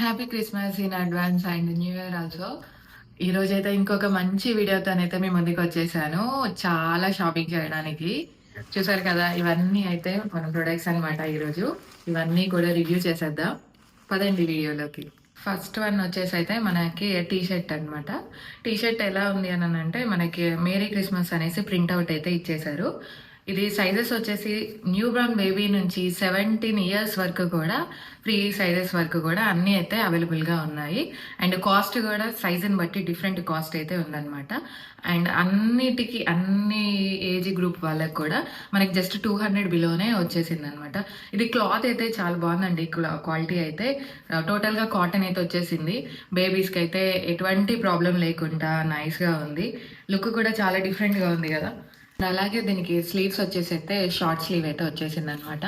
Happy Christmas in advance and new year also ఈ రోజైతే ఇంకొక మంచి వీడియోతోనైతే మీ ముందుకు వచ్చేసాను చాలా షాపింగ్ చేయడానికి చూసారు కదా ఇవన్నీ అయితే మన ప్రొడక్ట్స్ అనమాట ఈరోజు ఇవన్నీ కూడా రివ్యూ చేసేద్దాం పదండి వీడియోలోకి ఫస్ట్ వన్ వచ్చేసి అయితే మనకి టీ షర్ట్ అనమాట టీ షర్ట్ ఎలా ఉంది అని అంటే మనకి మేరీ క్రిస్మస్ అనేసి ప్రింట్అవుట్ అయితే ఇచ్చేశారు ఇది సైజెస్ వచ్చేసి న్యూ బ్రాన్ బేబీ నుంచి సెవెంటీన్ ఇయర్స్ వరకు కూడా ఫ్రీ సైజెస్ వరకు కూడా అన్నీ అయితే అవైలబుల్గా ఉన్నాయి అండ్ కాస్ట్ కూడా సైజుని బట్టి డిఫరెంట్ కాస్ట్ అయితే ఉందన్నమాట అండ్ అన్నిటికీ అన్ని ఏజ్ గ్రూప్ వాళ్ళకి కూడా మనకి జస్ట్ టూ హండ్రెడ్ బిలోనే వచ్చేసింది అనమాట ఇది క్లాత్ అయితే చాలా బాగుందండి క్వాలిటీ అయితే టోటల్గా కాటన్ అయితే వచ్చేసింది బేబీస్కి అయితే ఎటువంటి ప్రాబ్లం లేకుండా నైస్గా ఉంది లుక్ కూడా చాలా డిఫరెంట్గా ఉంది కదా అలాగే దీనికి స్లీవ్స్ వచ్చేసి అయితే షార్ట్ స్లీవ్ అయితే వచ్చేసింది అనమాట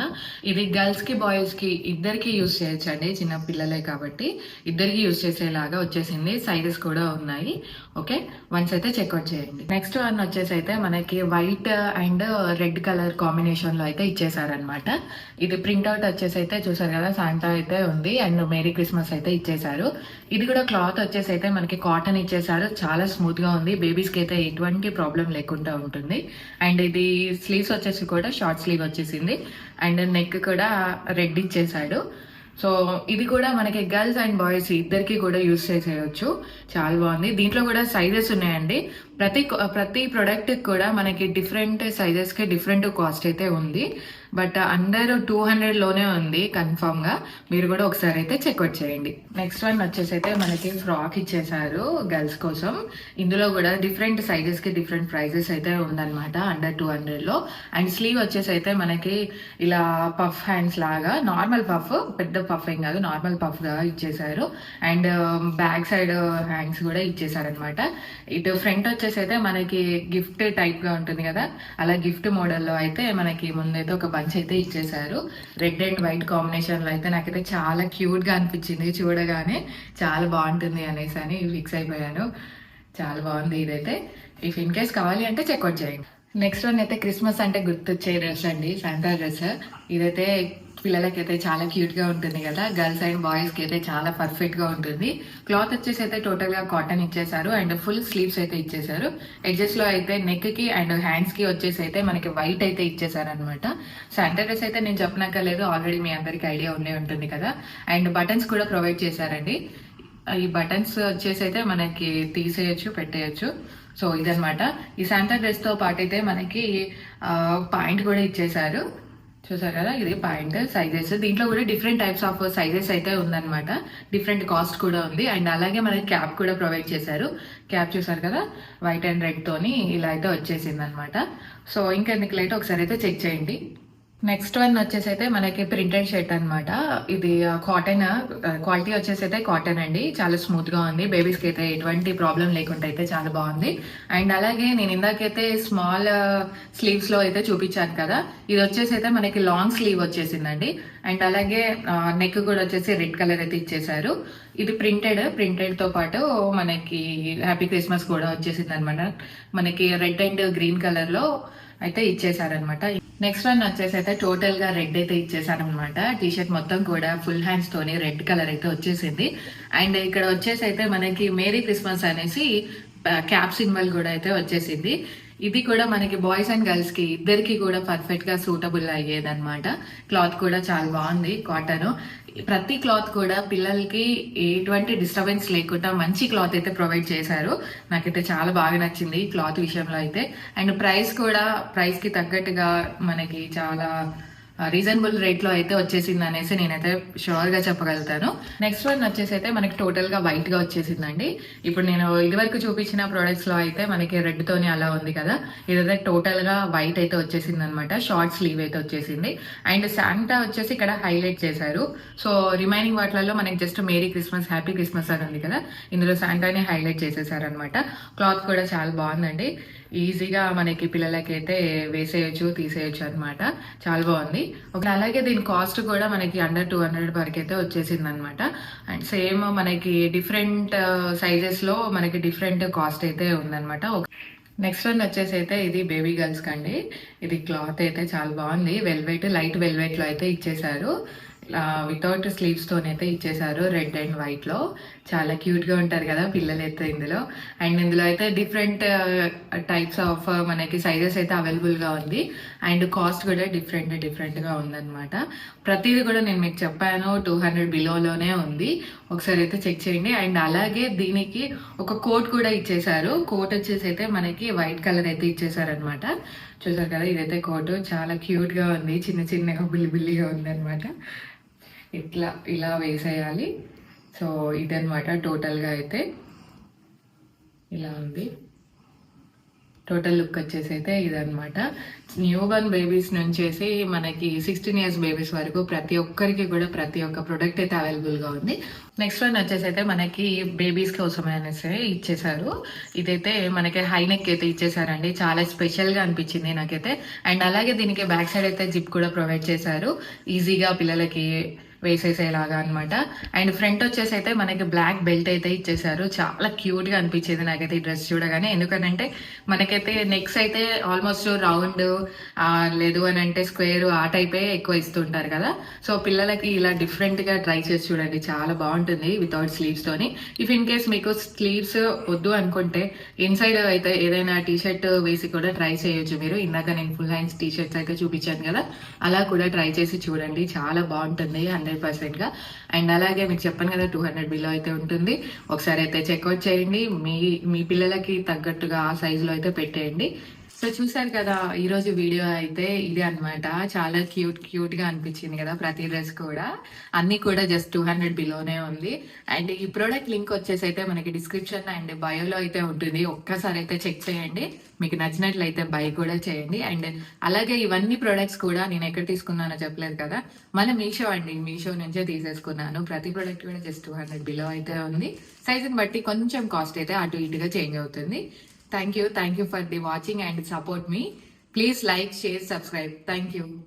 ఇది గర్ల్స్కి బాయ్స్కి ఇద్దరికి యూజ్ చేయొచ్చండి చిన్న పిల్లలే కాబట్టి ఇద్దరికి యూజ్ చేసేలాగా వచ్చేసింది సైజెస్ కూడా ఉన్నాయి ఓకే వన్స్ అయితే చెక్అవుట్ చేయండి నెక్స్ట్ వన్ వచ్చేసి అయితే మనకి వైట్ అండ్ రెడ్ కలర్ కాంబినేషన్లో అయితే ఇచ్చేసారనమాట ఇది ప్రింట్అవుట్ వచ్చేసి అయితే చూసారు కదా శాంటా అయితే ఉంది అండ్ మేరీ క్రిస్మస్ అయితే ఇచ్చేసారు ఇది కూడా క్లాత్ వచ్చేసి అయితే మనకి కాటన్ ఇచ్చేసారు చాలా స్మూత్ గా ఉంది బేబీస్కి అయితే ఎటువంటి ప్రాబ్లం లేకుండా ఉంటుంది అండ్ ఇది స్లీవ్స్ వచ్చేసి కూడా షార్ట్ స్లీవ్ వచ్చేసింది అండ్ నెక్ కూడా రెడ్ ఇచ్చేసాడు సో ఇది కూడా మనకి గర్ల్స్ అండ్ బాయ్స్ ఇద్దరికి కూడా యూస్ చేసేయచ్చు చాలా బాగుంది దీంట్లో కూడా సైజెస్ ఉన్నాయండి ప్రతి ప్రతి ప్రొడక్ట్ కూడా మనకి డిఫరెంట్ సైజెస్కి డిఫరెంట్ కాస్ట్ అయితే ఉంది బట్ అండర్ టూ హండ్రెడ్ లోనే ఉంది గా మీరు కూడా ఒకసారి అయితే చెక్అట్ చేయండి నెక్స్ట్ వన్ వచ్చేసి అయితే మనకి ఫ్రాక్ ఇచ్చేసారు గర్ల్స్ కోసం ఇందులో కూడా డిఫరెంట్ సైజెస్కి డిఫరెంట్ ప్రైజెస్ అయితే ఉందన్నమాట అండర్ టూ హండ్రెడ్లో అండ్ స్లీవ్ వచ్చేసి అయితే మనకి ఇలా పఫ్ హ్యాండ్స్ లాగా నార్మల్ పఫ్ పెద్ద పఫ్ ఏం కాదు నార్మల్ పఫ్గా ఇచ్చేసారు అండ్ బ్యాక్ సైడ్ హ్యాండ్స్ కూడా ఇచ్చేసారనమాట ఇటు ఫ్రంట్ వచ్చేసి వచ్చేసి అయితే మనకి గిఫ్ట్ టైప్ గా ఉంటుంది కదా అలా గిఫ్ట్ మోడల్లో అయితే మనకి ముందైతే ఒక బంచ్ అయితే ఇచ్చేసారు రెడ్ అండ్ వైట్ కాంబినేషన్లో అయితే నాకైతే చాలా క్యూట్ గా అనిపించింది చూడగానే చాలా బాగుంటుంది అనేసి అని ఫిక్స్ అయిపోయాను చాలా బాగుంది ఇదైతే ఇఫ్ ఇన్ కేస్ కావాలి అంటే చెక్అవుట్ చేయండి నెక్స్ట్ వన్ అయితే క్రిస్మస్ అంటే గుర్తొచ్చే డ్రెస్ అండి శాంతా డ్రెస్ ఇదైతే పిల్లలకైతే చాలా క్యూట్గా ఉంటుంది కదా గర్ల్స్ అండ్ బాయ్స్కి అయితే చాలా పర్ఫెక్ట్గా ఉంటుంది క్లాత్ వచ్చేసి అయితే టోటల్గా కాటన్ ఇచ్చేసారు అండ్ ఫుల్ స్లీవ్స్ అయితే ఇచ్చేసారు లో అయితే నెక్కి అండ్ హ్యాండ్స్కి వచ్చేసి అయితే మనకి వైట్ అయితే ఇచ్చేసారనమాట శాంటా డ్రెస్ అయితే నేను చెప్పినాక లేదు ఆల్రెడీ మీ అందరికి ఐడియా ఉండే ఉంటుంది కదా అండ్ బటన్స్ కూడా ప్రొవైడ్ చేశారండి ఈ బటన్స్ వచ్చేసి అయితే మనకి తీసేయచ్చు పెట్టేయచ్చు సో ఇదనమాట ఈ డ్రెస్ తో పాటు అయితే మనకి పాయింట్ కూడా ఇచ్చేసారు చూసారు కదా ఇది ప్యాంట్ సైజెస్ దీంట్లో కూడా డిఫరెంట్ టైప్స్ ఆఫ్ సైజెస్ అయితే ఉందన్నమాట డిఫరెంట్ కాస్ట్ కూడా ఉంది అండ్ అలాగే మనకి క్యాప్ కూడా ప్రొవైడ్ చేశారు క్యాప్ చూసారు కదా వైట్ అండ్ రెడ్ తోని ఇలా అయితే వచ్చేసింది అనమాట సో ఇంకా ఎందుకు ఒకసారి అయితే చెక్ చేయండి నెక్స్ట్ వన్ వచ్చేసి అయితే మనకి ప్రింటెడ్ షర్ట్ అనమాట ఇది కాటన్ క్వాలిటీ వచ్చేసి అయితే కాటన్ అండి చాలా స్మూత్ గా ఉంది బేబీస్ కి అయితే ఎటువంటి ప్రాబ్లం లేకుండా అయితే చాలా బాగుంది అండ్ అలాగే నేను ఇందాకైతే స్మాల్ స్లీవ్స్ లో అయితే చూపించాను కదా ఇది వచ్చేసి అయితే మనకి లాంగ్ స్లీవ్ వచ్చేసిందండి అండ్ అలాగే నెక్ కూడా వచ్చేసి రెడ్ కలర్ అయితే ఇచ్చేసారు ఇది ప్రింటెడ్ ప్రింటెడ్ తో పాటు మనకి హ్యాపీ క్రిస్మస్ కూడా వచ్చేసింది అనమాట మనకి రెడ్ అండ్ గ్రీన్ కలర్ లో అయితే ఇచ్చేసారనమాట నెక్స్ట్ వన్ వచ్చేసి అయితే టోటల్ గా రెడ్ అయితే ఇచ్చేసాను అనమాట టీషర్ట్ మొత్తం కూడా ఫుల్ హ్యాండ్స్ తోని రెడ్ కలర్ అయితే వచ్చేసింది అండ్ ఇక్కడ వచ్చేసి అయితే మనకి మేరీ క్రిస్మస్ అనేసి క్యాప్ సింబల్ కూడా అయితే వచ్చేసింది ఇది కూడా మనకి బాయ్స్ అండ్ గర్ల్స్ కి ఇద్దరికి కూడా పర్ఫెక్ట్ గా సూటబుల్ అయ్యేది అనమాట క్లాత్ కూడా చాలా బాగుంది కాటన్ ప్రతి క్లాత్ కూడా పిల్లలకి ఎటువంటి డిస్టర్బెన్స్ లేకుండా మంచి క్లాత్ అయితే ప్రొవైడ్ చేశారు నాకైతే చాలా బాగా నచ్చింది క్లాత్ విషయంలో అయితే అండ్ ప్రైస్ కూడా ప్రైస్కి తగ్గట్టుగా మనకి చాలా రీజనబుల్ రేట్లో అయితే వచ్చేసింది అనేసి నేనైతే షూర్గా చెప్పగలుగుతాను నెక్స్ట్ వన్ వచ్చేసి అయితే మనకి టోటల్గా వైట్గా వచ్చేసిందండి ఇప్పుడు నేను ఇదివరకు చూపించిన ప్రోడక్ట్స్లో అయితే మనకి రెడ్తోని అలా ఉంది కదా ఇదైతే టోటల్గా వైట్ అయితే వచ్చేసింది అనమాట షార్ట్ స్లీవ్ అయితే వచ్చేసింది అండ్ శాంటా వచ్చేసి ఇక్కడ హైలైట్ చేశారు సో రిమైనింగ్ వాటిలలో మనకి just merry Christmas happy Christmas అని ఉంది కదా ఇందులో శాంటాని హైలైట్ చేసేసారనమాట క్లాత్ కూడా చాలా బాగుందండి ఈజీగా మనకి పిల్లలకి అయితే వేసేయచ్చు తీసేయచ్చు అనమాట చాలా బాగుంది ఒక అలాగే దీని కాస్ట్ కూడా మనకి అండర్ టూ హండ్రెడ్ వరకు అయితే వచ్చేసింది అనమాట అండ్ సేమ్ మనకి డిఫరెంట్ సైజెస్లో మనకి డిఫరెంట్ కాస్ట్ అయితే ఉందనమాట నెక్స్ట్ వన్ వచ్చేసి అయితే ఇది బేబీ గర్ల్స్ కండి ఇది క్లాత్ అయితే చాలా బాగుంది వెల్వెట్ లైట్ వెల్వెట్ లో అయితే ఇచ్చేసారు వితౌట్ తోనైతే ఇచ్చేసారు రెడ్ అండ్ వైట్ లో చాలా క్యూట్గా ఉంటారు కదా పిల్లలు అయితే ఇందులో అండ్ ఇందులో అయితే డిఫరెంట్ టైప్స్ ఆఫ్ మనకి సైజెస్ అయితే అవైలబుల్గా ఉంది అండ్ కాస్ట్ కూడా డిఫరెంట్ డిఫరెంట్గా ఉందన్నమాట ప్రతిదీ కూడా నేను మీకు చెప్పాను టూ హండ్రెడ్ బిలోలోనే ఉంది ఒకసారి అయితే చెక్ చేయండి అండ్ అలాగే దీనికి ఒక కోట్ కూడా ఇచ్చేసారు కోట్ వచ్చేసి అయితే మనకి వైట్ కలర్ అయితే ఇచ్చేసారనమాట చూసారు కదా ఇదైతే కోటు చాలా క్యూట్గా ఉంది చిన్న చిన్నగా బిల్లి బిల్లిగా ఉందనమాట ఇట్లా ఇలా వేసేయాలి సో ఇదనమాట టోటల్గా అయితే ఇలా ఉంది టోటల్ లుక్ వచ్చేసి అయితే ఇదనమాట న్యూ బర్న్ బేబీస్ నుంచేసి మనకి సిక్స్టీన్ ఇయర్స్ బేబీస్ వరకు ప్రతి ఒక్కరికి కూడా ప్రతి ఒక్క ప్రొడక్ట్ అయితే అవైలబుల్గా ఉంది నెక్స్ట్ వన్ వచ్చేసి అయితే మనకి బేబీస్ కోసం అనేసి ఇచ్చేసారు ఇదైతే మనకి హై నెక్ అయితే ఇచ్చేసారండి చాలా స్పెషల్గా అనిపించింది నాకైతే అండ్ అలాగే దీనికి బ్యాక్ సైడ్ అయితే జిప్ కూడా ప్రొవైడ్ చేశారు ఈజీగా పిల్లలకి వేసేసేలాగా అనమాట అండ్ ఫ్రంట్ వచ్చేసి అయితే మనకి బ్లాక్ బెల్ట్ అయితే ఇచ్చేసారు చాలా క్యూట్గా అనిపించేది నాకైతే ఈ డ్రెస్ చూడగానే ఎందుకనంటే మనకైతే నెక్స్ అయితే ఆల్మోస్ట్ రౌండ్ లేదు అని అంటే స్క్వేర్ ఆ టైపే ఎక్కువ ఇస్తుంటారు కదా సో పిల్లలకి ఇలా డిఫరెంట్గా ట్రై చేసి చూడండి చాలా బాగుంటుంది వితౌట్ స్లీవ్స్తోని ఇఫ్ ఇన్ కేస్ మీకు స్లీవ్స్ వద్దు అనుకుంటే ఇన్సైడ్ అయితే ఏదైనా టీషర్ట్ వేసి కూడా ట్రై చేయొచ్చు మీరు ఇందాక నేను ఫుల్ హ్యాండ్స్ టీషర్ట్స్ అయితే చూపించాను కదా అలా కూడా ట్రై చేసి చూడండి చాలా బాగుంటుంది అండ్ హండ్రెడ్ పర్సెంట్గా అండ్ అలాగే మీకు చెప్పాను కదా టూ హండ్రెడ్ బిలో అయితే ఉంటుంది ఒకసారి అయితే చెక్అవుట్ చేయండి మీ మీ పిల్లలకి తగ్గట్టుగా ఆ సైజులో అయితే పెట్టేయండి సో చూసారు కదా ఈరోజు వీడియో అయితే ఇది అనమాట చాలా క్యూట్ క్యూట్ గా అనిపించింది కదా ప్రతి డ్రెస్ కూడా అన్ని కూడా జస్ట్ టూ హండ్రెడ్ బిలోనే ఉంది అండ్ ఈ ప్రోడక్ట్ లింక్ వచ్చేసి అయితే మనకి డిస్క్రిప్షన్ అండ్ బయోలో అయితే ఉంటుంది ఒక్కసారి అయితే చెక్ చేయండి మీకు నచ్చినట్లయితే బై కూడా చేయండి అండ్ అలాగే ఇవన్నీ ప్రొడక్ట్స్ కూడా నేను ఎక్కడ తీసుకున్నానో చెప్పలేదు కదా మన మీషో అండి మీషో నుంచే తీసేసుకున్నాను ప్రతి ప్రోడక్ట్ కూడా జస్ట్ టూ హండ్రెడ్ బిలో అయితే ఉంది సైజుని బట్టి కొంచెం కాస్ట్ అయితే అటు ఇటుగా చేంజ్ అవుతుంది Thank you for the watching and support me. Please like, share, subscribe. Thank you.